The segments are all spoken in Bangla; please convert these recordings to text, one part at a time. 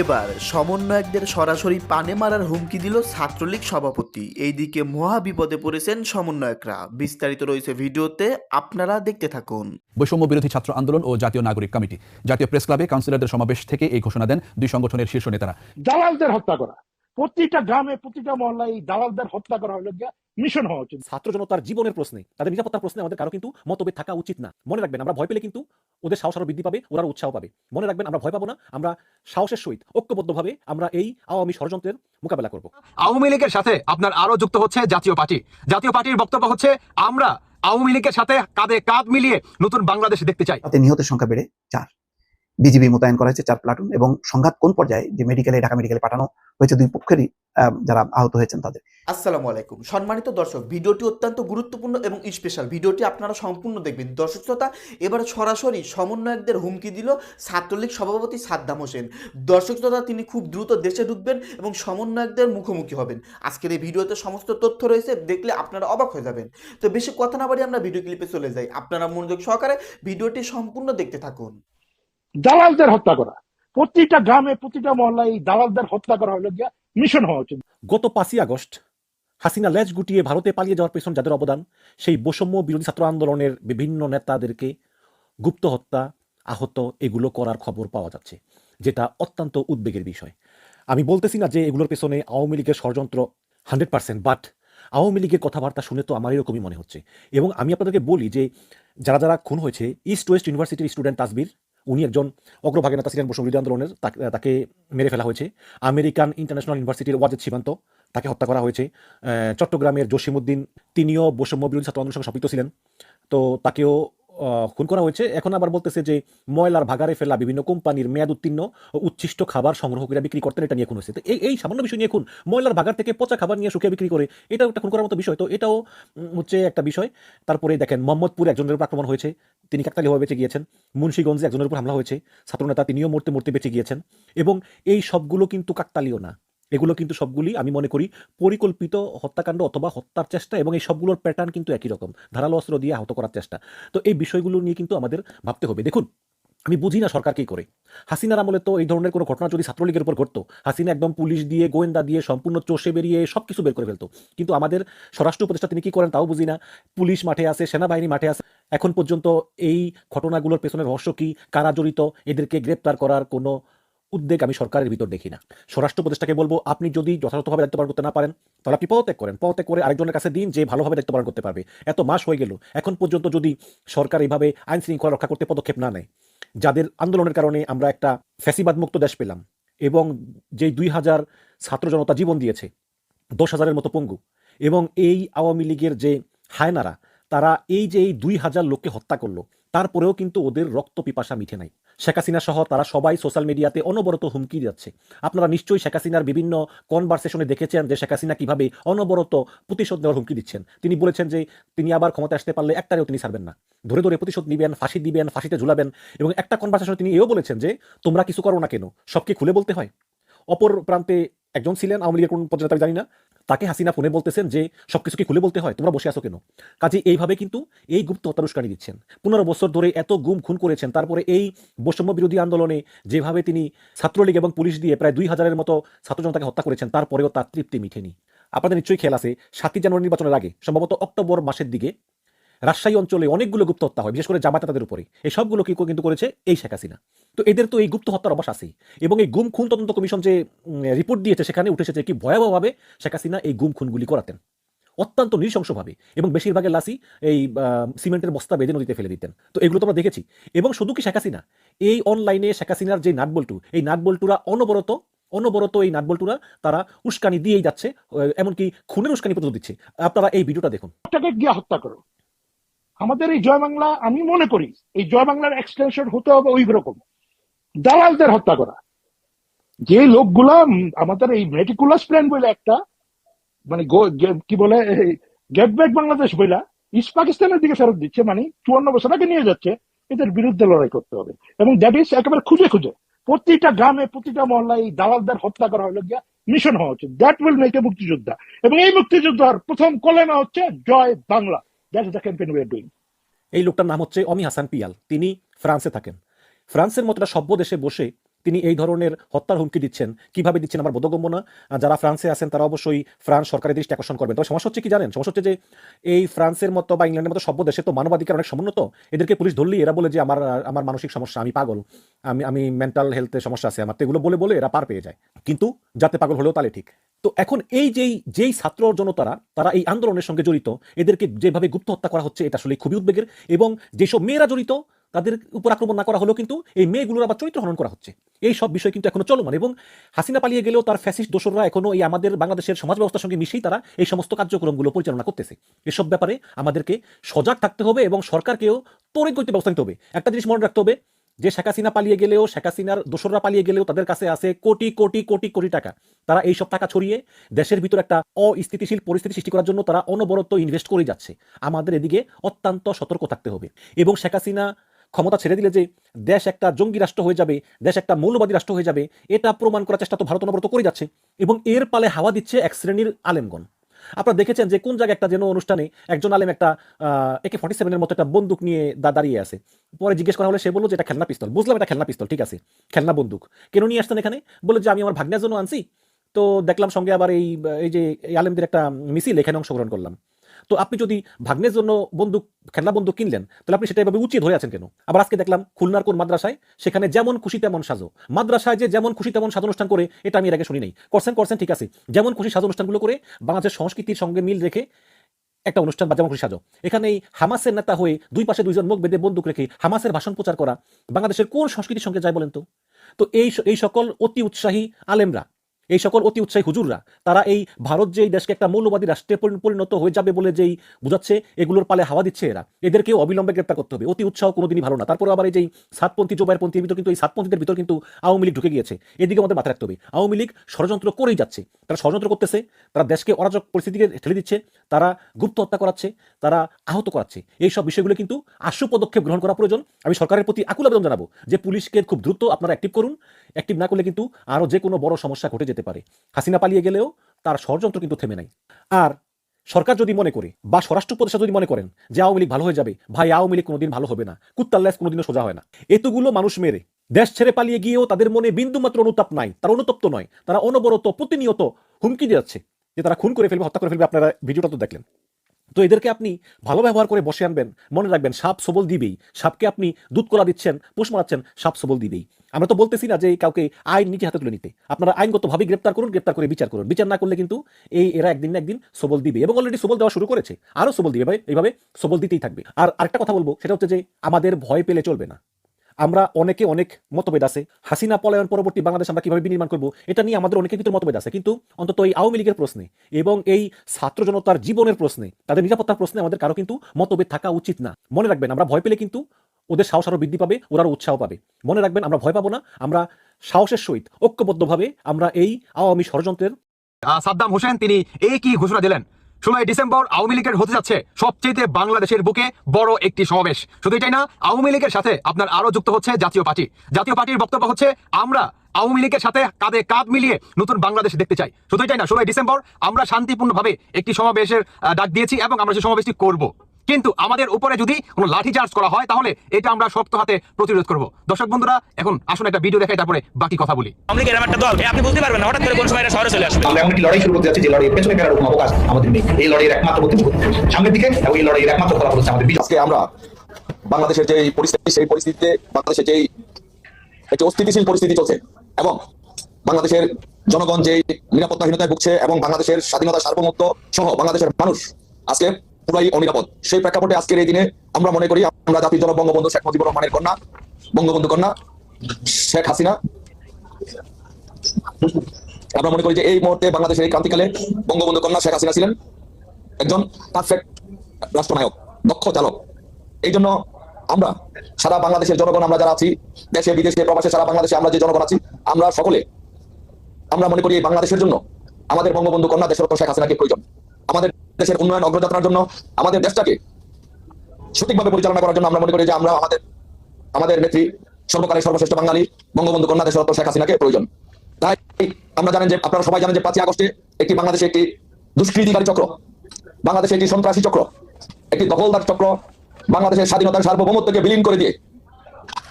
এবার সমন্বয়কদের সরাসরি পানে মারার হুমকি দিল ছাত্রলীগ সভাপতি। এইদিকে মহা বিপদে পড়েছেন সমন্বয়করা। বিস্তারিত রয়েছে ভিডিওতে আপনারা দেখতে থাকুন। বৈষম্য বিরোধী ছাত্র আন্দোলন ও জাতীয় নাগরিক কমিটি। জাতীয় প্রেস ক্লাবে কাউন্সিলরদের সমাবেশ থেকে এই ঘোষণা দেন দুই সংগঠনের শীর্ষ নেতারা। দালালদের হত্যা করা। প্রতিটা গ্রামে প্রতিটা মহল্লায় এই দালালদের হত্যা করা হলো মিশন হওয়া উচিত। ছাত্র জনতার জীবনের প্রশ্নে তাদের নিরাপত্তার প্রশ্নে আমাদের কারও কিন্তু মতভেদ থাকা উচিত না। মনে রাখবেন আমরা ভয় পেলে কিন্তু ওদের সাহস আরও বৃদ্ধি পাবে ওরা উৎসাহ পাবে। মনে রাখবেন আমরা ভয় পাবো না আমরা সাহসের সহিত ঐক্যবদ্ধভাবে আমরা এই আওয়ামী ষড়যন্ত্রের মোকাবেলা করব। আওয়ামী লীগের সাথে আপনার আরও যুক্ত হচ্ছে জাতীয় পার্টি। জাতীয় পার্টির বক্তব্য হচ্ছে আমরা আওয়ামী লীগের সাথে কাঁধে কাঁধ মিলিয়ে নতুন বাংলাদেশ দেখতে চাই। নিহতের সংখ্যা বেড়ে চার। বিজিবি মোতায়েন করা হয়েছে চার প্লাটুন এবং সংঘাত কোন পর্যায়ে যে মেডিকেলে ঢাকা মেডিকেলে পাঠানো হয়েছে দুই পক্ষেরই যারা আহত হয়েছেন তাদের। আসসালামু আলাইকুম। সম্মানিত দর্শক, ভিডিওটি অত্যন্ত গুরুত্বপূর্ণ এবং স্পেশাল ভিডিওটি আপনারা সম্পূর্ণ দেখবেন। দর্শক শ্রোতা, এবার সরাসরি সমন্বয়কদের হুমকি দিল ছাত্রলীগ সভাপতি সাদ্দাম হোসেন। দর্শক শ্রোতা, তিনি খুব দ্রুত দেশে ঢুকবেন এবং সমন্বয়কদের মুখোমুখি হবেন। আজকের এই ভিডিওতে সমস্ত তথ্য রয়েছে, দেখলে আপনারা অবাক হয়ে যাবেন। তো বেশি কথা না বাড়িয়ে আমরা ভিডিও ক্লিপে চলে যাই। আপনারা মনোযোগ সহকারে ভিডিওটি সম্পূর্ণ দেখতে থাকুন। দালালদের হত্যা করা। প্রতিটা গ্রামে, প্রতিটা মহল্লায় এই দালালদের হত্যা করা হলো গিয়া মিশন হওয়া উচিত। গত পাঁচই আগস্ট, হাসিনা লেজ গুটিয়ে ভারতে পালিয়ে যাওয়ার পেছনে যাদের অবদান, সেই বৈষম্য বিরোধী ছাত্র আন্দোলনের বিভিন্ন নেতাদেরকে গুপ্ত হত্যা, আহত এগুলো করার খবর পাওয়া যাচ্ছে, যেটা অত্যন্ত উদ্বেগের বিষয়। আমি বলতেছি না যে এগুলোর পেছনে আওয়ামী লীগের ষড়যন্ত্র হান্ড্রেড পার্সেন্ট, বাট আওয়ামী লীগের কথাবার্তা শুনে তো আমার এরকমই মনে হচ্ছে। এবং আমি আপনাদেরকে বলি যে, যারা যারা খুন হয়েছে ইস্ট ওয়েস্ট ইউনিভার্সিটির স্টুডেন্ট তাসবির উনি একজন অগ্রভাগে নেতা ছিলেন বিরোধী আন্দোলনের, তাকে- মেরে ফেলা হয়েছে। আমেরিকান ইন্টারন্যাশনাল ইউনিভার্সিটির ওয়াজেদ সীমান্ত, তাকে হত্যা করা হয়েছে। চট্টগ্রামের জসিমুদ্দিন তিনিও বৈষম্য বিরোধী ছাত্র আন্দোলনের সঙ্গে ছিলেন। তো তাকেও খুন করা হয়েছে। এখন আবার বলতেছে যে ময়লার ভাগারে ফেলা বিভিন্ন কোম্পানির মেয়াদ উত্তীর্ণ উচ্ছিষ্ট খাবার সংগ্রহ করে বিক্রি করতেন, এটা নিয়ে খুন হয়েছে। তো এই এই সামান্য বিষয় নিয়ে খুন, ময়লার ভাগার থেকে পচা খাবার নিয়ে শুকিয়ে বিক্রি করে, এটাও একটা খুন করার মতো বিষয়। তো এটাও হচ্ছে একটা বিষয়। তারপরে দেখেন, মোহাম্মদপুর একজনের আক্রমণ হয়েছে। তিনি কাকতালীয়ভাবে বেঁচে গিয়েছেন। মুন্সীগঞ্জে একজনের উপর হামলা হয়েছে। ছাত্রনেতা তিনিও মরতে মরতে বেঁচে গিয়েছেন। এবং এই সবগুলো কিন্তু কাকতালীয় না। এগুলো কিন্তু সবগুলি আমি মনে করি পরিকল্পিত হত্যাকাণ্ড অথবা হত্যার চেষ্টা এবং এই সবগুলোর প্যাটার্ন কিন্তু একই রকম। ধারালো অস্ত্র দিয়ে আহত করার চেষ্টা। তো এই বিষয়গুলো নিয়ে কিন্তু আমাদের ভাবতে হবে। দেখুন আমি বুঝি না সরকার কী করে। হাসিনার আমলে তো এই ধরনের কোনো ঘটনা যদি ছাত্রলীগের উপর ঘটতো, হাসিনা একদম পুলিশ দিয়ে, গোয়েন্দা দিয়ে, সম্পূর্ণ চষে বেরিয়ে সব কিছু বের করে ফেলতো। কিন্তু আমাদের স্বরাষ্ট্র উপদেষ্টা তিনি কি করেন তাও বুঝি না। পুলিশ মাঠে আছে, সেনাবাহিনী মাঠে আছে। এখন পর্যন্ত এই ঘটনাগুলোর পেছনে রহস্য কী, কারা জড়িত, এদেরকে গ্রেপ্তার করার কোনো উদ্বেগ আমি সরকারের ভিতর দেখি না। স্বরাষ্ট্র উপদেষ্টাকে বলব, আপনি যদি যথাযথভাবে দায়িত্ব পালন করতে না পারেন, তাহলে আপনি পদত্যাগ করেন। পদত্যাগ করে আরেকজনের কাছে দিন যে ভালোভাবে দায়িত্ব পালন করতে পারবে। এত মাস হয়ে গেল। এখন পর্যন্ত যদি সরকার এইভাবে আইন শৃঙ্খলা রক্ষা করতে পদক্ষেপ না নেয় যাদের আন্দোলনের কারণে আমরা একটা ফ্যাসিবাদ মুক্ত দেশ পেলাম এবং যেই দুই হাজার ছাত্র জনতা জীবন দিয়েছে, দশ হাজারের মতো পঙ্গু এবং এই আওয়ামী লীগের যে হায়নারা, তারা এই যে এই দুই হাজার লোককে হত্যা করল, তারপরেও কিন্তু ওদের রক্ত পিপাসা মিঠে নাই। শেখ হাসিনা সহ তারা সবাই সোশ্যাল মিডিয়াতে অনবরত হুমকি যাচ্ছে আপনারা নিশ্চয়ই শেখ হাসিনার বিভিন্ন কনভারসেশনে দেখেছেন যে শেখ হাসিনা কীভাবে অনবরত প্রতিশোধ নেওয়ার হুমকি দিচ্ছেন। তিনি বলেছেন যে তিনি আবার ক্ষমতা আসতে পারলে একটারেও তিনি ছাড়বেন না। ধরে ধরে প্রতিশোধ নিবেন, ফাঁসি দিবেন, ফাঁসিতে ঝুলাবেন এবং একটা কনভারসেশনে তিনি এও বলেছেন যে তোমরা কিছু করো না কেন সবকে খুলে বলতে হয়? অপর প্রান্তে একজন ছিলেন, আওয়ামী লীগের কোন পর্যায়ে আমি জানি না তাকে হাসিনা ফোনে বলতেছেন যে সব কি খুলে বলতে হয়? তোমরা বসে আসো কেন? কাজে এইভাবে কিন্তু এই গুপ্ত হত্যানুষ্কানি দিচ্ছেন। পনেরো বছর ধরে এত গুম খুন করেছেন, তারপরে এই বৈষম্য বিরোধী আন্দোলনে যেভাবে তিনি ছাত্রলীগ এবং পুলিশ দিয়ে প্রায় দুই হাজারের মতো ছাত্র জনতাকে হত্যা করেছেন, তারপরেও তার তৃপ্তি মিঠেনি। আপনাদের নিশ্চয়ই খেয়াল আছে, সাতই জানুয়ারি নির্বাচনের আগে, সম্ভবত অক্টোবর মাসের দিকে রাজশাহী অঞ্চলে অনেকগুলো গুপ্ত হত্যা হয়, বিশেষ করে জামাতা তাদের উপরে এই সবগুলো কি কিন্তু করেছে? এই শেখ হাসিনা। তো এদের তো এই গুপ্ত হত্যার অবাস আছেই। এবং এই গুম খুন তদন্ত কমিশন যে রিপোর্ট দিয়েছে, সেখানে উঠে এসেছে কি ভয়াবহভাবে শেখ হাসিনা এই গুম খুনগুলি করাতেন। অত্যন্ত নৃশংসভাবে। এবং বেশিরভাগের লাশই এই সিমেন্টের বস্তা বেঁধে নদীতে ফেলে দিতেন। তো এগুলো তো আমরা দেখেছি। এবং শুধু কি শেখ হাসিনা? এই অনলাইনে শেখ হাসিনার যে নাটবল্টু, এই নাটবল্টুরা অনবরত অনবরত এই নাটবল্টুরা তারা উস্কানি দিয়েই যাচ্ছে, এমনকি খুনের উস্কানি পর্যন্ত দিচ্ছে। আপনারা এই ভিডিওটা দেখুন। গিয়া হত্যা করো। আমাদের এই জয় বাংলা, আমি মনে করি, এই জয় বাংলার এক্সটেনশন হতে হবে ওই রকম। দালালদের হত্যা করা। যে লোকগুলা আমাদের এই মেটিকুলাস প্ল্যান বলে একটা মানে কি বলে গেট ব্যাক বাংলাদেশ বইলা ইস্ট পাকিস্তানের দিকে ফেরত দিচ্ছে মানে চুয়ান্ন বছর আগে নিয়ে যাচ্ছে, এদের বিরুদ্ধে লড়াই করতে হবে। এবং দ্যাট ইজ একেবারে খুঁজে খুঁজে, প্রতিটা গ্রামে, প্রতিটা মহল্লায় এই দালালদের হত্যা করা হলো গিয়া মিশন হওয়া উচিত। দ্যাট উইল মেক এ মুক্তিযোদ্ধা। এবং এই মুক্তিযোদ্ধার প্রথম কলেমা হচ্ছে, জয় Bangla. The campaign we are doing এই লোকটার নাম হচ্ছে অমি হাসান পিয়াল। তিনি ফ্রান্সে থাকেন। ফ্রান্সের মতো সভ্য দেশে বসে তিনি এই ধরনের হত্যার হুমকি দিচ্ছেন। কীভাবে দিচ্ছেন আমার বোধগম্য না। যারা ফ্রান্সে আছেন, তারা অবশ্যই ফ্রান্স সরকারের দৃষ্টি আকর্ষণ করবেন। তবে সমস্যা হচ্ছে কি জানেন? সমস্যা হচ্ছে যে এই ফ্রান্সের মতো বা ইংল্যান্ডের মতো সভ্য দেশে তো মানবাধিকার অনেক সমুন্নত। এদেরকে পুলিশ ধরলেই এরা বলে যে আমার আমার মানসিক সমস্যা, আমি পাগল। আমি আমি মেন্টাল হেলথের সমস্যা আছে আমার। তো এগুলো বলে বলে এরা পার পেয়ে যায়। কিন্তু যাতে পাগল হলেও তাহলে ঠিক। তো এখন এই যেই যেই ছাত্র জনতারা, তারা এই আন্দোলনের সঙ্গে জড়িত, এদেরকে যেভাবে গুপ্ত হত্যা করা হচ্ছে, এটা আসলে খুবই উদ্বেগের। এবং যেসব মেয়েরা জড়িত তাদের উপর আক্রমণ না করা হলেও কিন্তু এই মেয়েগুলোর আবার চরিত্র হনন করা হচ্ছে। এই সব বিষয় কিন্তু এখনও চলমান এবং হাসিনা পালিয়ে গেলেও তার ফ্যাসিস্ট দোসররা এখনও এই আমাদের বাংলাদেশের সমাজ ব্যবস্থার সঙ্গে মিশেই তারা এই সমস্ত কার্যক্রমগুলো পরিচালনা করতেছে। এসব ব্যাপারে আমাদেরকে সজাগ থাকতে হবে এবং সরকারকেও তড়িৎ করতে ব্যবস্থা নিতে হবে। একটা জিনিস মনে রাখতে হবে, যে শেখ হাসিনা পালিয়ে গেলেও, শেখ হাসিনার দোসররা পালিয়ে গেলেও তাদের কাছে আছে কোটি কোটি কোটি কোটি টাকা। তারা এই সব টাকা ছড়িয়ে দেশের ভিতর একটা অস্থিতিশীল পরিস্থিতি সৃষ্টি করার জন্য তারা অনবরত ইনভেস্ট করে যাচ্ছে। আমাদের এদিকে অত্যন্ত সতর্ক থাকতে হবে। এবং শেখ হাসিনা ক্ষমতা ছেড়ে দিলে যে দেশ একটা জঙ্গি রাষ্ট্র হয়ে যাবে, দেশ একটা মৌলবাদী রাষ্ট্র হয়ে যাবে, এটা প্রমাণ করার চেষ্টা তো ভারত অনবরত করে যাচ্ছে। এবং এর পালে হাওয়া দিচ্ছে এক শ্রেণির আলেমগণ। আপনারা দেখেছেন যে কোন জায়গায় একটা যেন অনুষ্ঠানে একজন আলেম একটা একে ফর্টি সেভেনের মতো একটা বন্দুক নিয়ে দাঁড়িয়ে আছে। পরে জিজ্ঞেস করা হলে, সে বলল যে এটা খেলনা পিস্তল। বুঝলাম এটা খেলনা পিস্তল, ঠিক আছে, খেলনা বন্দুক। কেন নিয়ে আসতেন এখানে? বলে যে আমি আমার ভাগ্নের জন্য আনছি। তো দেখলাম সঙ্গে আবার এই এই যে আলেমদের একটা মিছিল, এখানে অংশগ্রহণ করলাম। তো আপনি যদি ভাগ্নের জন্য বন্দুক, খেলনা বন্দুক কিনলেন, তাহলে আপনি সেটা এভাবে উচিত হয়ে আছেন কেন? আবার আজকে দেখলাম খুলনার কোন মাদ্রাসায়, সেখানে যেমন খুশি তেমন সাজো। মাদ্রাসায় যে যেমন খুশি তেমন সাজ অনুষ্ঠান করে, এটা আমি এর আগে শুনি নাই করছেন করছেন, ঠিক আছে। যেমন খুশি সাজ অনুষ্ঠানগুলো করে বাংলাদেশের সংস্কৃতির সঙ্গে মিল রেখে একটা অনুষ্ঠান বা যেমন খুশি সাজো। এখানে এই হামাসের নেতা হয়ে দুই পাশে দুইজন মুখ বেঁধে বন্দুক রেখে হামাসের ভাষণ প্রচার করা বাংলাদেশের কোন সংস্কৃতির সঙ্গে যায় বলেন তো? তো এই এই সকল অতি উৎসাহী আলেমরা এই সকল অতি উৎসাহী হুজুররা, তারা এই ভারত যে এই দেশকে একটা মৌলবাদী রাষ্ট্রে পরিণত হয়ে যাবে বলে যেই বুঝাচ্ছে, এগুলোর পালে হাওয়া দিচ্ছে এরা। এদেরকেও অবিলম্বে গ্রেপ্তার করতে হবে। অতি উৎসাহ কোনোদিনই ভালো না। তারপর আবার এই যেই সাতপন্থী জোবাইরপন্থীর ভিতর কিন্তু এই সাতপন্থীদের ভিতর কিন্তু আওয়ামী লীগ ঢুকে গিয়েছে। এদিকে আমাদের মাথায় রাখতে হবে, আওয়ামী লীগ ষড়যন্ত্র করেই যাচ্ছে। তারা ষড়যন্ত্র করতেছে, তারা দেশকে অরাজক পরিস্থিতিকে ঠেলে দিচ্ছে তারা গুপ্ত হত্যা করাচ্ছে, তারা আহত করাচ্ছে। এই সব বিষয়গুলো কিন্তু আশু পদক্ষেপ গ্রহণ করা প্রয়োজন। আমি সরকারের প্রতি আকুল আবেদন জানাব যে পুলিশকে খুব দ্রুত আপনারা অ্যাক্টিভ করুন। অ্যাক্টিভ না করলে কিন্তু আরও যে কোনো বড় সমস্যা ঘটে যেতে পারে। হাসিনা পালিয়ে গেলেও তার ষড়যন্ত্র কিন্তু থেমে নাই। আর সরকার যদি মনে করে বা স্বরাষ্ট্র উপদেষ্টা যদি মনে করেন যে আওয়ামী লীগ ভালো হয়ে যাবে, ভাই, আওয়ামী লীগ কোনোদিন ভালো হবে না। কুত্তার ল্যাস কোনোদিনও সোজা হয় না। এতগুলো মানুষ মেরে, দেশ ছেড়ে পালিয়ে গিয়েও তাদের মনে বিন্দুমাত্র অনুতাপ নাই। তারা অনুতপ্ত নয়। তারা অনবরত প্রতিনিয়ত হুমকি দিচ্ছে যে তারা খুন করে ফেলবে, হত্যা করে ফেলবে, আপনারা ভিডিওটা তো দেখলেন। তো এদেরকে আপনি ভালো ব্যবহার করে বসে আনবেন, মনে রাখবেন, সাপ সবল দিবেই। সাপকে আপনি দুধ কলা দিচ্ছেন, পোষ মারাচ্ছেন সাপ সবল দিবেই। আমরা তো বলতেছি না যে কাউকে আইন নিজে হাতে তুলে নিতে। আপনারা আইনগতভাবে গ্রেপ্তার করুন, গ্রেপ্তার করে বিচার করুন। বিচার না করলে কিন্তু এই এরা একদিন না একদিন সবল দিবে এবং অলরেডি সবল দেওয়া শুরু করেছে। আরও সবল দিবে এইভাবে সবল দিতেই থাকবে। আর আরেকটা কথা বলব, সেটা হচ্ছে যে আমাদের ভয় পেলে চলবে না। আমরা অনেকে অনেক মতভেদ আছে। হাসিনা পলায়ন পরবর্তী বাংলাদেশ আমরা কীভাবে বিনির্মাণ করব, এটা নিয়ে আমাদের অনেকের ভিতরে মতভেদ আছে। কিন্তু অন্তত এই আওয়ামী লীগের প্রশ্নে এবং এই ছাত্র জনতার জীবনের প্রশ্নে, তাদের নিরাপত্তার প্রশ্নে আমাদের কারও কিন্তু মতভেদ থাকা উচিত না। মনে রাখবেন, আমরা ভয় পেলে কিন্তু ওদের সাহস আরও বৃদ্ধি পাবে ওরা উৎসাহ পাবে। মনে রাখবেন, আমরা ভয় পাবো না, আমরা সাহসের সহিত, ঐক্যবদ্ধভাবে আমরা এই আওয়ামী ষড়যন্ত্রের সাদ্দাম হোসেন, তিনি এই কি ঘোষণা দিলেন। ষোলোই ডিসেম্বর আওয়ামী লীগের হতে যাচ্ছে সবচেয়ে বাংলাদেশের বুকে বড় একটি সমাবেশ। শুধু এটাই না, আওয়ামী লীগের সাথে আপনার আরও যুক্ত হচ্ছে জাতীয় পার্টি। জাতীয় পার্টির বক্তব্য হচ্ছে, আমরা আওয়ামী লীগের সাথে কাঁধে কাঁধ মিলিয়ে নতুন বাংলাদেশ দেখতে চাই। শুধু এটাই না, ষোলোই ডিসেম্বর আমরা শান্তিপূর্ণভাবে একটি সমাবেশের ডাক দিয়েছি এবং আমরা সেই সমাবেশটি করব। কিন্তু আমাদের উপরে যদি কোনো লাঠি চার্জ করা হয় তাহলে এটা আমরা শক্ত হাতে প্রতিরোধ করব। দর্শক বন্ধুরা এখন আসুন একটা ভিডিও দেখাই তারপরে বাকি কথা বলি। আওয়ামী এরকম একটা দল? আপনি বুঝতে পারবেন না হঠাৎ করে কোন সময় শহরে চলে আসবে। আমরা এমন একটি লড়াই শুরু করতে যাচ্ছি যে লড়াইয়ের পেছনে ফেরার কোনো অবকাশ আমাদের নেই। এই লড়াইয়ের একমাত্র সামনের দিকে এবং এই লড়াইয়ের একমাত্র ফলাফল হচ্ছে আমাদের আজকে আমরা বাংলাদেশের যে পরিস্থিতি সেই পরিস্থিতিতে বাংলাদেশের যেই একটি অস্থিতিশীল পরিস্থিতি চলছে এবং বাংলাদেশের জনগণ যে নিরাপত্তাহীনতায় ভুগছে এবং বাংলাদেশের স্বাধীনতা সার্বভৌমত্ব সহ বাংলাদেশের মানুষ আজকে পুরাই অনিরাপদ। সেই প্রেক্ষাপটে আজকের এই দিনে আমরা মনে করি আমরা জাতির জনক বঙ্গবন্ধু শেখ মুজিবুর রহমানের কন্যা, বঙ্গবন্ধু কন্যা শেখ হাসিনা। আমরা মনে করি যে এই মুহূর্তে বাংলাদেশের এই ক্রান্তিকালে বঙ্গবন্ধু কন্যা শেখ হাসিনা ছিলেন একজন পারফেক্ট রাষ্ট্রনায়ক, দক্ষ চালক। এই জন্য আমরা, সারা বাংলাদেশের জনগণ আমরা যারা আছি, দেশে, বিদেশে, প্রবাসে, সারা বাংলাদেশে আমরা যে জনগণ আছি, আমরা সকলে, আমরা মনে করি বাংলাদেশের জন্য আমাদের বঙ্গবন্ধু কন্যা দেশরত্ন শেখ হাসিনাকে প্রয়োজন। আমাদের দেশের উন্নয়ন অগ্রযাত্রার জন্য আমাদের দেশটাকে সঠিকভাবে পরিচালনা করার জন্য আমরা মনে করি যে আমরা আমাদের আমাদের নেত্রী সর্বকালের সর্বশ্রেষ্ঠ বাঙালি বঙ্গবন্ধু কন্যা দেশরত্ন শেখ হাসিনাকে প্রয়োজন। তাই আমরা জানেন যে, আপনারা সবাই জানেন যে পাঁচই আগস্টে একটি বাংলাদেশে একটি দুষ্কৃতিকারী চক্র, বাংলাদেশে একটি সন্ত্রাসী চক্র, একটি দখলদার চক্র, বাংলাদেশের স্বাধীনতার সার্বভৌমত্বকে বিলীন করে দিয়ে,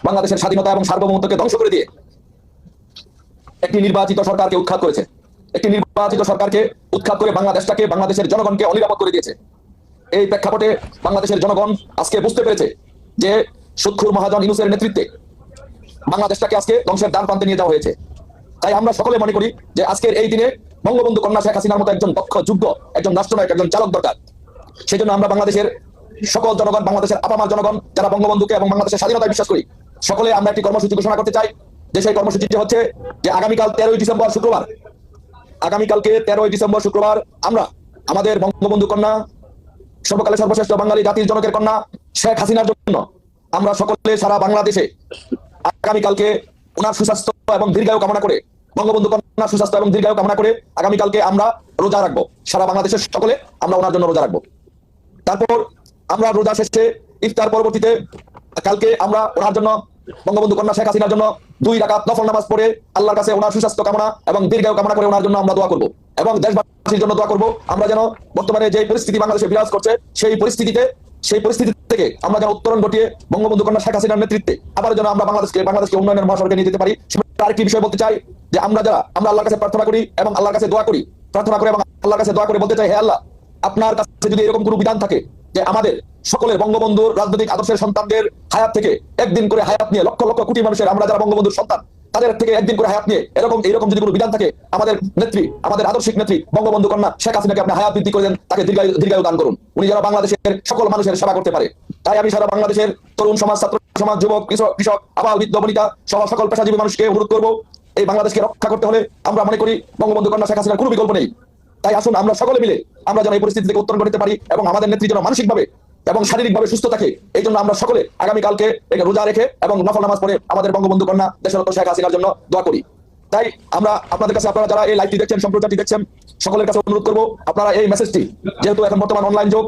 বাংলাদেশের স্বাধীনতা এবং সার্বভৌমত্বকে ধ্বংস করে দিয়ে একটি নির্বাচিত সরকারকে উৎখাত করেছে। একটি নির্বাচিত সরকারকে উৎখাত করে বাংলাদেশটাকে, বাংলাদেশের জনগণকে অনিরাপদ করে দিয়েছে। এই প্রেক্ষাপটে বাংলাদেশের জনগণ আজকে বুঝতে পেরেছে যে সুৎখুর মহাজন ইনুসের নেতৃত্বে বাংলাদেশটাকে আজকে ধ্বংসের দ্বার প্রান্তে নিয়ে যাওয়া হয়েছে। তাই আমরা সকলে মনে করি যে আজকের এই দিনে বঙ্গবন্ধু কন্যা শেখ হাসিনার মতো একজন দক্ষ, যোগ্য, একজন রাষ্ট্রনায়ক, একজন চালক দরকার। সেই জন্য আমরা বাংলাদেশের সকল জনগণ, বাংলাদেশের আপামার জনগণ, যারা বঙ্গবন্ধুকে এবং বাংলাদেশের স্বাধীনতায় বিশ্বাস করি, সকলে আমরা একটি কর্মসূচি ঘোষণা করতে চাই। যে সেই কর্মসূচিটি হচ্ছে যে আগামীকাল তেরোই ডিসেম্বর শুক্রবার আগামীকালকে তেরোই ডিসেম্বর শুক্রবার আমরা আমাদের বঙ্গবন্ধু কন্যা সর্বকালে সর্বশ্রেষ্ঠ বাঙালি জাতির জনকের কন্যা শেখ হাসিনার জন্য আমরা সকলে সারা বাংলাদেশে আগামীকালকে ওনার সুস্বাস্থ্য এবং দীর্ঘায়ু কামনা করে, বঙ্গবন্ধু কন্যা সুস্বাস্থ্য এবং দীর্ঘায়ু কামনা করে আগামীকালকে আমরা রোজা রাখব। সারা বাংলাদেশের সকলে আমরা ওনার জন্য রোজা রাখব। তারপর আমরা রোজা শেষে ইফতার পরবর্তীতে কালকে আমরা ওনার জন্য বঙ্গবন্ধু কন্যা শেখ হাসিনার জন্য দুই রাকাত নফল নামাজ পড়ে আল্লাহর কাছে ওনার সুস্বাস্থ্য কামনা এবং দীর্ঘায়ু কামনা করে ওনার জন্য আমরা দোয়া করব। এবং দেশবাসীর জন্য দোয়া করব। আমরা যেন বর্তমানে যে পরিস্থিতি বাংলাদেশে বিরাজ করছে, সেই পরিস্থিতিতে, সেই পরিস্থিতি থেকে আমরা যেন উত্তরণ ঘটিয়ে বঙ্গবন্ধু কন্যা শেখ হাসিনার নেতৃত্বে আবার যেন আমরা বাংলাদেশকে বাংলাদেশকে উন্নয়নের মহাসড়কে নিয়ে যেতে পারি। সেটা আরেকটি বিষয় বলতে চাই যে আমরা যারা, আমরা আল্লাহর কাছে প্রার্থনা করি এবং আল্লাহর কাছে দোয়া করি, প্রার্থনা করে এবং আল্লাহর কাছে দোয়া করে বলতে চাই, হে আল্লাহ, আপনার কাছে যদি এরকম কোনো বিধান থাকে যে আমাদের সকলের বঙ্গবন্ধুর রাজনৈতিক আদর্শের সন্তানদের হায়াত থেকে একদিন করে হায়াত নিয়ে লক্ষ লক্ষ কোটি মানুষের আমরা যারা বঙ্গবন্ধুর সন্তান, তাদের থেকে একদিন করে হায়াত নিয়ে এরকম এইরকম যদি কোনো বিধান থাকে, আমাদের নেত্রী, আমাদের আদর্শিক নেত্রী, বঙ্গবন্ধু কন্যা শেখ হাসিনাকে আপনি হায়াত বৃদ্ধি করে দেন, তাকে দীর্ঘায়ু দীর্ঘায়ু দান করুন। উনি যারা বাংলাদেশের সকল মানুষের সেবা করতে পারে। তাই আমি সারা বাংলাদেশের তরুণ সমাজ, ছাত্র সমাজ, যুবক, কৃষক আবার বৃদ্ধ বনিতা সহ সকল পেশাজীবী মানুষকে অনুরোধ করব, এই বাংলাদেশকে রক্ষা করতে হলে আমরা মনে করি বঙ্গবন্ধু কন্যা শেখ হাসিনার কোনো বিকল্প নেই। তাই আসুন আমরা সকলে মিলে আমরা যেন এই পরিস্থিতি থেকে উত্তরণ করতে পারি এবং আমাদের নেত্রী যেন মানসিকভাবে এবং শারীরিকভাবে সুস্থ থাকে এই জন্য আমরা সকলে আগামীকালকে রোজা রেখে এবং নফল নামাজ পড়ে আমাদের বঙ্গবন্ধু কন্যা দেশরত্ন শেখ হাসিনার জন্য দোয়া করি। তাই আমরা আপনাদের কাছে আপনারা যারা এই লাইভটি দেখছেন, সম্প্রচারটি দেখছেন, সকলের কাছে অনুরোধ করব, আপনারা এই মেসেজটি যেহেতু এখন বর্তমান অনলাইন যুগ,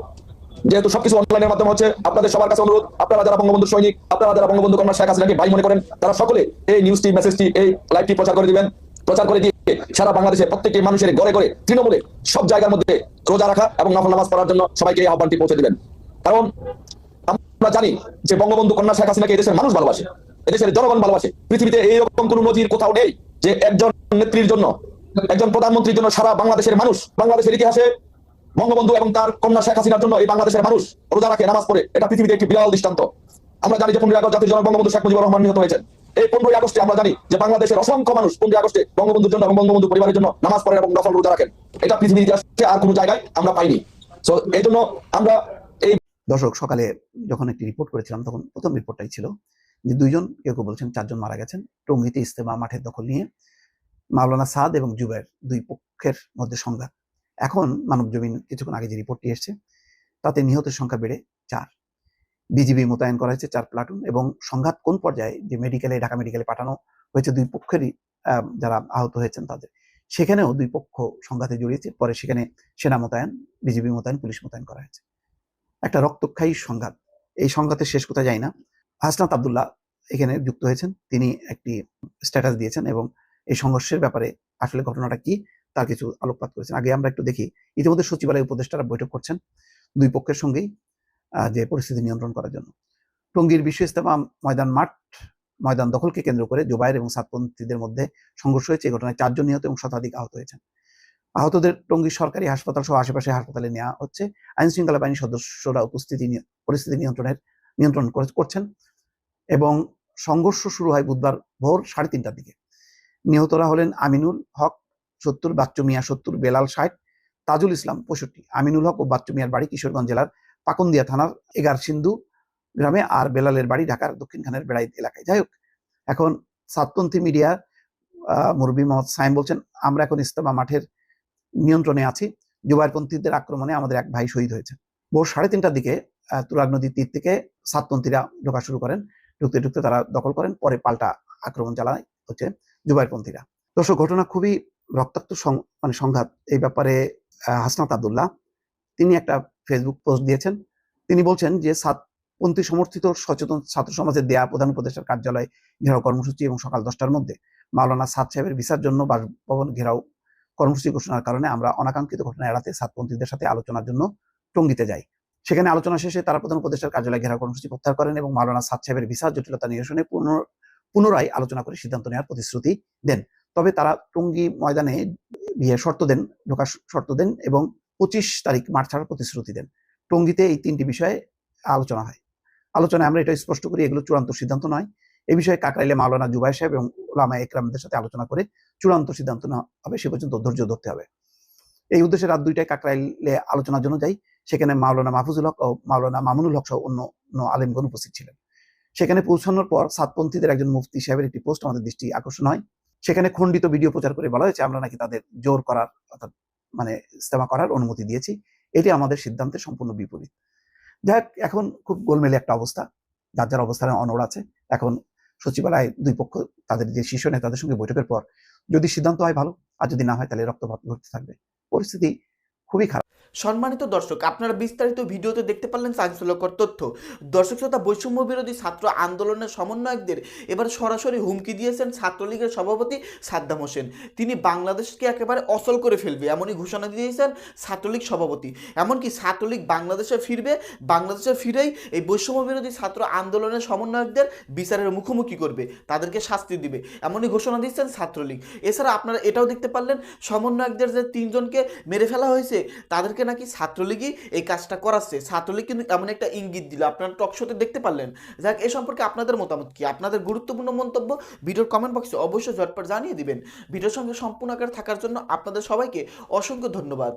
যেহেতু সবকিছু অনলাইনের মাধ্যমে হচ্ছে, আপনাদের সবার কাছে অনুরোধ, আপনারা যারা বঙ্গবন্ধু সৈনিক, আপনারা যারা বঙ্গবন্ধু কন্যা শেখ হাসিনাকে ভাই মনে করেন, তারা সকলে এই নিউজটি মেসেজটি এই লাইভটি প্রচার করে দিবেন। প্রচার করে দিয়ে সারা বাংলাদেশের প্রত্যেকটি মানুষের ঘরে ঘরে তৃণমূলে সব জায়গার মধ্যে রোজা রাখা এবং নফল নামাজ পড়ার জন্য সবাইকে এই আহ্বানটি পৌঁছে দিবেন। কারণ আমরা জানি যে বঙ্গবন্ধু কন্যা শেখ হাসিনাকে এদেশের মানুষ ভালোবাসে, এদেশের জনগণ ভালোবাসে। পৃথিবীতে এইরকম কোন নজির কোথাও নেই যে একজন নেত্রীর জন্য, একজন প্রধানমন্ত্রীর জন্য সারা বাংলাদেশের মানুষ, বাংলাদেশের ইতিহাসে বঙ্গবন্ধু এবং তার কন্যা শেখ হাসিনার জন্য এই বাংলাদেশের মানুষ রোজা রাখে, নামাজ পড়ে। এটা পৃথিবীতে একটি বিরাল দৃষ্টান্ত। আমরা জানি যে পনেরোই আগস্ট জাতির জনক বঙ্গবন্ধু শেখ মুজিবুর রহমান নিহত হয়েছেন। এই পনেরোই আগস্টে আমরা জানি যে বাংলাদেশের অসংখ্য মানুষ পনেরোই আগস্টে বঙ্গবন্ধুর জন্য এবং বঙ্গবন্ধু পরিবারের জন্য নামাজ পড়েন এবং নফল রোজা রাখেন। এটা পৃথিবীর ইতিহাসে আর কোনো জায়গায় আমরা পাইনি। তো এই জন্য আমরা দর্শক, সকালে যখন একটি রিপোর্ট করেছিলাম, তখন প্রথম রিপোর্টটাই ছিল যে দুইজন, কেউ কেউ বলছেন চারজন মারা গেছেন। টঙ্গিতে ইস্তেমা মাঠের দখল নিয়ে মাওলানা সাদ এবং জুবের দুই পক্ষের মধ্যে সংঘাত। এখন মানব জমিন কিছুক্ষণ আগে যে রিপোর্টটি এসছে, তাতে নিহতের সংখ্যা বেড়ে চার। বিজিবি মোতায়েন করা হয়েছে চার প্লাটুন এবং সংঘাত কোন পর্যায়ে? যে মেডিকেলে ঢাকা মেডিকেলে পাঠানো হয়েছে দুই পক্ষেরই যারা আহত হয়েছেন তাদের। সেখানেও দুই পক্ষ সংঘাতে জড়িয়েছে, পরে সেখানে সেনা মোতায়েন, বিজিবি মোতায়েন, পুলিশ মোতায়েন করা হয়েছে। একটা রক্তক্ষয়ী সংঘাত। এই সংঘাতের শেষ কোথায় যায় না। হাসনাত আবদুল্লাহ এখানে যুক্ত হয়েছেন। তিনি একটি স্ট্যাটাস দিয়েছেন এবং এই সংঘর্ষের ব্যাপারে আসলে ঘটনাটা কি তার কিছু আলোকপাত করেছেন। আগে আমরা একটু দেখি, ইতিমধ্যে সচিবালয় উপদেষ্টারা বৈঠক করছেন দুই পক্ষের সঙ্গেই যে পরিস্থিতি নিয়ন্ত্রণ করার জন্য। টঙ্গীর বিশ্ব ইস্তেমা ময়দান মাঠ, ময়দান দখলকে কেন্দ্র করে জুবাইর এবং সাতপন্থীদের মধ্যে সংঘর্ষ হয়েছে। এই ঘটনায় চারজন নিহত এবং শতাধিক আহত হয়েছেন। আহতদের টঙ্গী সরকারি হাসপাতাল সহ আশেপাশে হাসপাতালে নেওয়া হচ্ছে। আইন শৃঙ্খলা বাহিনীর সদস্যরা উপস্থিতি পরিস্থিতি নিয়ন্ত্রণের নিয়ন্ত্রণ করে- করছেন এবং সংঘর্ষ শুরু হয় বুধবার ভোর সাড়ে তিনটার দিকে। নিহতরা হলেন আমিনুল হক সত্তর, বাচ্চু মিয়া সত্তর, বেলাল ষাট, তাজুল ইসলাম পঁয়ষট্টি। আমিনুল হক ও বাচ্চু মিয়ার বাড়ি কিশোরগঞ্জ জেলার পাকুন্দিয়া থানার এগার সিন্ধু গ্রামে আর বেলালের বাড়ি ঢাকার দক্ষিণখানের বেড়াই এলাকায়। যাই হোক, এখন সাতপন্থী মিডিয়া মুরবি মোহাম্মদ সাইম বলছেন, আমরা এখন ইস্তেমা মাঠের নিয়ন্ত্রণে আছি। জুবাইরপন্থীদের আক্রমণে আমাদের এক ভাই শহীদ হয়েছে। ভোর সাড়ে তিনটার দিকে তুরাগ নদীর তীর থেকে সাতপন্থীরা ঢোকা শুরু করেন। ঢুকতে ঢুকতে তারা দখল করেন, পরে পাল্টা আক্রমণ চালায় হচ্ছে জুবাইরপন্থীরা দর্শক ঘটনা খুবই রক্তাক্ত মানে সংঘাত। এই ব্যাপারে হাসনাত আবদুল্লাহ, তিনি একটা ফেসবুক পোস্ট দিয়েছেন। তিনি বলছেন যে সাতপন্থী সমর্থিত সচেতন ছাত্র সমাজের দেয়া প্রধান উপদেষ্টার কার্যালয় ঘেরাও কর্মসূচি এবং সকাল দশটার মধ্যে মাওলানা সাদ সাহেবের ভিসার জন্য বাসভবন ঘেরাও কর্মসূচি ঘোষণার কারণে আমরা অনাকাঙ্ক্ষিত ঘটনা এড়াতে সাতপন্থীদের সাথে আলোচনার জন্য টঙ্গিতে যাই। সেখানে আলোচনা শেষে তারা প্রধান উপদেষ্টার কার্যালয় ঘেরাও কর্মসূচি প্রত্যাহার করেন এবং মাওলানা সাদ সাহেবের ভিসা জটিলতা নিরসনে পুনরায় আলোচনা করে সিদ্ধান্ত নেওয়ার প্রতিশ্রুতি দেন। তবে তারা টঙ্গী ময়দানে বিয়ে শর্ত দেন, ঢোকার শর্ত দেন এবং পঁচিশ তারিখ মার্চ ছাড়ার প্রতিশ্রুতি দেন। টঙ্গীতে এই তিনটি বিষয়ে আলোচনা হয়। আলোচনায় আমরা এটা স্পষ্ট করি, এগুলো চূড়ান্ত সিদ্ধান্ত নয়। এই বিষয়ে কাকরাইলে মাওলানা জুবাই সাহেব এবং ওলামা একরামদের সাথে আলোচনা করে চূড়ান্ত সিদ্ধান্ত নেওয়া হবে, সে পর্যন্ত ধৈর্য ধরতে হবে। এই উদ্দেশ্যে রাত দুইটায় কাকরাইলে আলোচনার জন্য যাই। সেখানে মাওলানা মাহফুজুল হক ও মাওলানা মামুনুল হক সহ অন্য অন্য আলেমগণ উপস্থিত ছিলেন। সেখানে পৌঁছানোর পর সাতপন্থীদের একজন মুফতি সাহেবের একটি পোস্ট আমাদের দৃষ্টি আকর্ষণ হয়। সেখানে খণ্ডিত ভিডিও প্রচার করে বলা হয়েছে, আমরা নাকি তাদের জোর করার অর্থাৎ মানে ইস্তেমা করার অনুমতি দিয়েছি। এটি আমাদের সিদ্ধান্তের সম্পূর্ণ বিপরীত। যাই এখন খুব গোলমেলে একটা অবস্থা। যার যার অবস্থানে অনড় আছে। এখন সচিবালয় দুই পক্ষ, তাদের যে শীর্ষ নেতাদের সঙ্গে বৈঠকের পর যদি সিদ্ধান্ত হয় ভালো, আর যদি না হয় তাহলে রক্তপাত ঘটতে থাকবে। পরিস্থিতি খুবই খারাপ। সম্মানিত দর্শক, আপনারা বিস্তারিত ভিডিওতে দেখতে পারলেন চাঞ্চল্যকর তথ্য। দর্শক শ্রোতা, বৈষম্য বিরোধী ছাত্র আন্দোলনের সমন্বয়কদের এবার সরাসরি হুমকি দিয়েছেন ছাত্রলীগের সভাপতি সাদ্দাম হোসেন। তিনি বাংলাদেশকে একেবারে অচল করে ফেলবে এমনই ঘোষণা দিয়েছেন ছাত্রলীগ সভাপতি। এমনকি ছাত্রলীগ বাংলাদেশে ফিরবে, বাংলাদেশে ফিরেই এই বৈষম্য বিরোধী ছাত্র আন্দোলনের সমন্বয়কদের বিচারের মুখোমুখি করবে, তাদেরকে শাস্তি দিবে, এমনই ঘোষণা দিচ্ছেন ছাত্রলীগ। এছাড়া আপনারা এটাও দেখতে পারলেন, সমন্বয়কদের যে তিনজনকে মেরে ফেলা হয়েছে, তাদেরকে নাকি ছাত্রলীগই এই কাজটা করাচ্ছে? ছাত্রলীগ কিন্তু এমন একটা ইঙ্গিত দিল। আপনারা টকশোতে দেখতে পারলেন। যাক, এ সম্পর্কে আপনাদের মতামত কি? আপনাদের গুরুত্বপূর্ণ মন্তব্য ভিডিওর কমেন্ট বক্সে অবশ্যই ঝটপট জানিয়ে দিবেন। ভিডিওর সঙ্গে সম্পূর্ণ আকার থাকার জন্য আপনাদের সবাইকে অসংখ্য ধন্যবাদ।